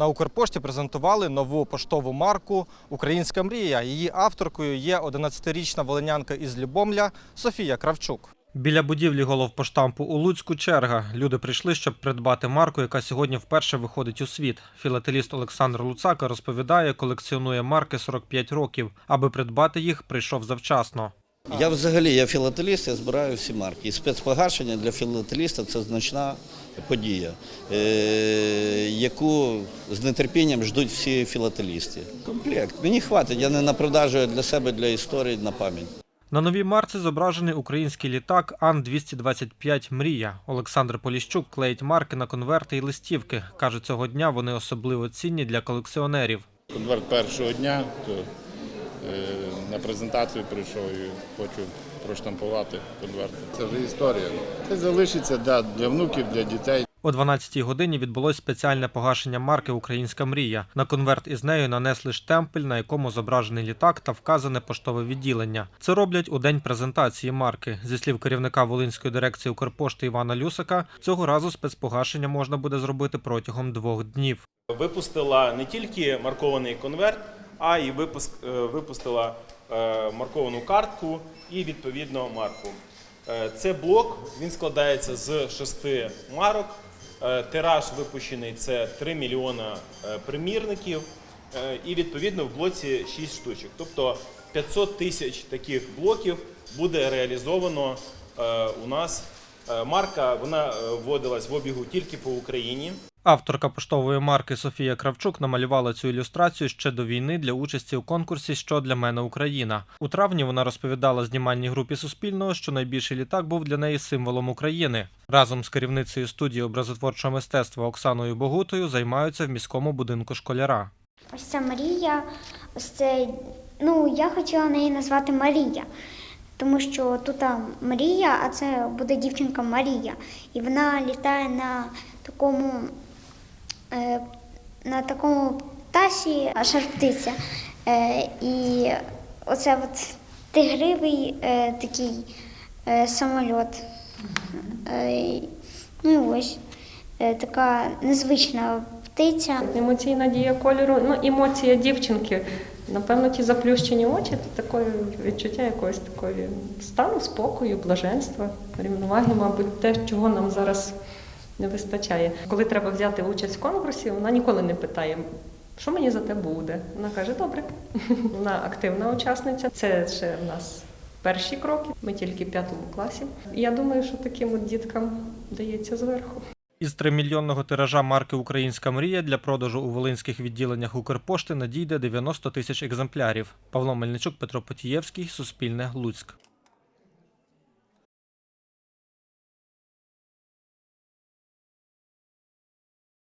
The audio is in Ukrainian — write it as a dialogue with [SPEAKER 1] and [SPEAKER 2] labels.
[SPEAKER 1] На Укрпошті презентували нову поштову марку Українська мрія. Її авторкою є 11-річна волинянка із Любомля Софія Кравчук. Біля будівлі головпоштампу у Луцьку черга. Люди прийшли, щоб придбати марку, яка сьогодні вперше виходить у світ. Філателіст Олександр Луцака розповідає, колекціонує марки 45 років. Аби придбати їх, прийшов завчасно.
[SPEAKER 2] Я взагалі я філателіст, я збираю всі марки. І спецпогашення для філателіста це значна подія, е, яку з нетерпінням ждуть всі філателісти. Комплект. Мені хватить, я не напродажую для себе, для історії, на пам'ять.
[SPEAKER 1] На новій марці зображений український літак Ан-225 Мрія. Олександр Поліщук клеїть марки на конверти і листівки. Каже, цього дня вони особливо цінні для колекціонерів.
[SPEAKER 3] Конверт першого дня, то на презентацію прийшов і хочу проштампувати конверт. Це вже історія. Це залишиться да, для внуків, для дітей.
[SPEAKER 1] О 12-й годині відбулось спеціальне погашення марки Українська мрія. На конверт із нею нанесли штемпель, на якому зображений літак та вказане поштове відділення. Це роблять у день презентації марки. Зі слів керівника Волинської дирекції Укрпошти Івана Люсика, цього разу спецпогашення можна буде зробити протягом двох днів.
[SPEAKER 4] випустила не тільки маркований конверт, а й випуск, е, випустила е, марковану картку і відповідно марку. Е, Це блок, він складається з шести марок. Тираж випущений це 3 мільйона примірників. І відповідно в блоці 6 штучок. Тобто 500 тисяч таких блоків буде реалізовано у нас. Е, Марка вона е, вводилась в обігу тільки по Україні.
[SPEAKER 1] Авторка поштової марки Софія Кравчук намалювала цю ілюстрацію ще до війни для участі у конкурсі Що для мене Україна. У травні вона розповідала знімальній групі Суспільного, що найбільший літак був для неї символом України. Разом з керівницею студії образотворчого мистецтва Оксаною Богутою займаються в міському будинку школяра.
[SPEAKER 5] Ось ця Марія, ось це, ну, я хотіла неї назвати Марія, тому що тут Марія, а це буде дівчинка Марія. І вона літає на такому, е, на такому птасі шарптиця. Е, і оце от тигривий е, такий самольот. Е, ну і ось така незвична птиця.
[SPEAKER 6] Емоційна дія кольору, ну емоція дівчинки. Напевно, ті заплющені очі це таке відчуття якогось такої стану, спокою, блаженства, рівноваги, мабуть, те, чого нам зараз не вистачає. Коли треба взяти участь в конкурсі, вона ніколи не питає, що мені за те буде. Вона каже, добре. Вона активна учасниця. Це ще в нас перші кроки. Ми тільки в п'ятому класі. Я думаю, що таким от діткам дається зверху.
[SPEAKER 1] Із тримільйонного тиража марки Українська мрія для продажу у волинських відділеннях Укрпошти надійде 90 тисяч екземплярів. Павло Мельничук, Петро Потієвський, Суспільне, Луцьк.